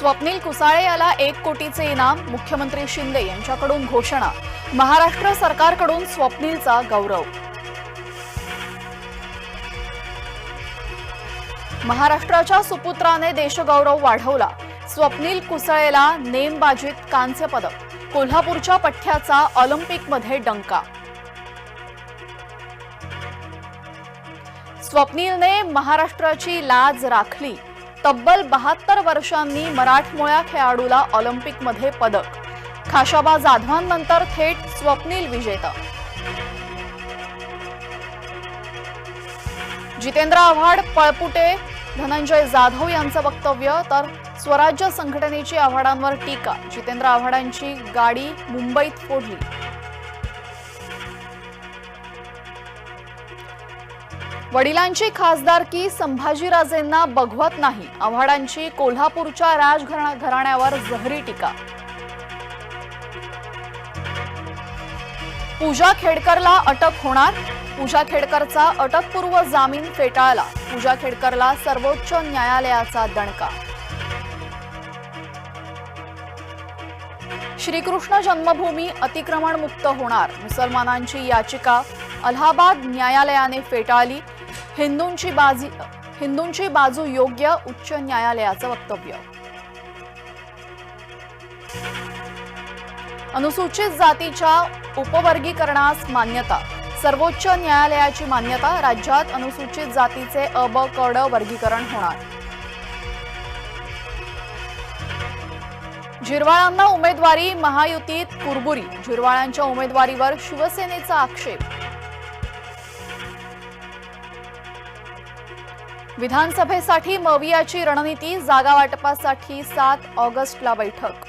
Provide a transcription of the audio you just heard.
स्वप्नील कुसाळे याला एक कोटीचे इनाम मुख्यमंत्री शिंदे यांच्याकडून घोषणा. महाराष्ट्र सरकारकडून स्वप्नीलचा गौरव. महाराष्ट्राच्या सुपुत्राने देशगौरव वाढवला. स्वप्नील कुसळेला नेमबाजीत कांस्य पदक. कोल्हापूरच्या पठ्ठ्याचा ऑलिम्पिकमध्ये डंका. स्वप्नीलने महाराष्ट्राची लाज राखली. तब्बल बहात्तर वर्षांनी मराठमोळ्या खेळाडूला ऑलिम्पिकमध्ये पदक. खाशाबा जाधवांनंतर थेट स्वप्नील विजेता. जितेंद्र आव्हाड पळपुटे धनंजय जाधव यांचं वक्तव्य तर स्वराज्य संघटनेची आव्हाडांवर टीका. जितेंद्र आव्हाडांची गाडी मुंबईत फोडली. वडिलांची खासदारकी संभाजीराजेंना बघवत नाही. आव्हाडांची कोल्हापूरच्या राजघरा घराण्यावर जहरी टीका. पूजा खेडकरला अटक होणार? पूजा खेडकरचा अटकपूर्व जामीन फेटाळला. पूजा खेडकरला सर्वोच्च न्यायालयाचा दणका. श्रीकृष्ण जन्मभूमी अतिक्रमण मुक्त होणार. मुसलमानांची याचिका अलाहाबाद न्यायालयाने फेटाळली. हिंदूंची बाजी हिंदूंची बाजू योग्य उच्च न्यायालयाचं वक्तव्य. अनुसूचित जातीच्या उपवर्गीकरणास मान्यता. सर्वोच्च न्यायालयाची मान्यता राज्यात अनुसूचित जातीचे अ ब क वर्गीकरण होणार. झिरवाळांना उमेदवारी महायुतीत कुरबुरी झिरवाळांच्या उमेदवारीवर शिवसेनेचा आक्षेप. विधानसभेसाठी मवियाची रणनीती जागा वाटपासाठी सात ऑगस्टला बैठक.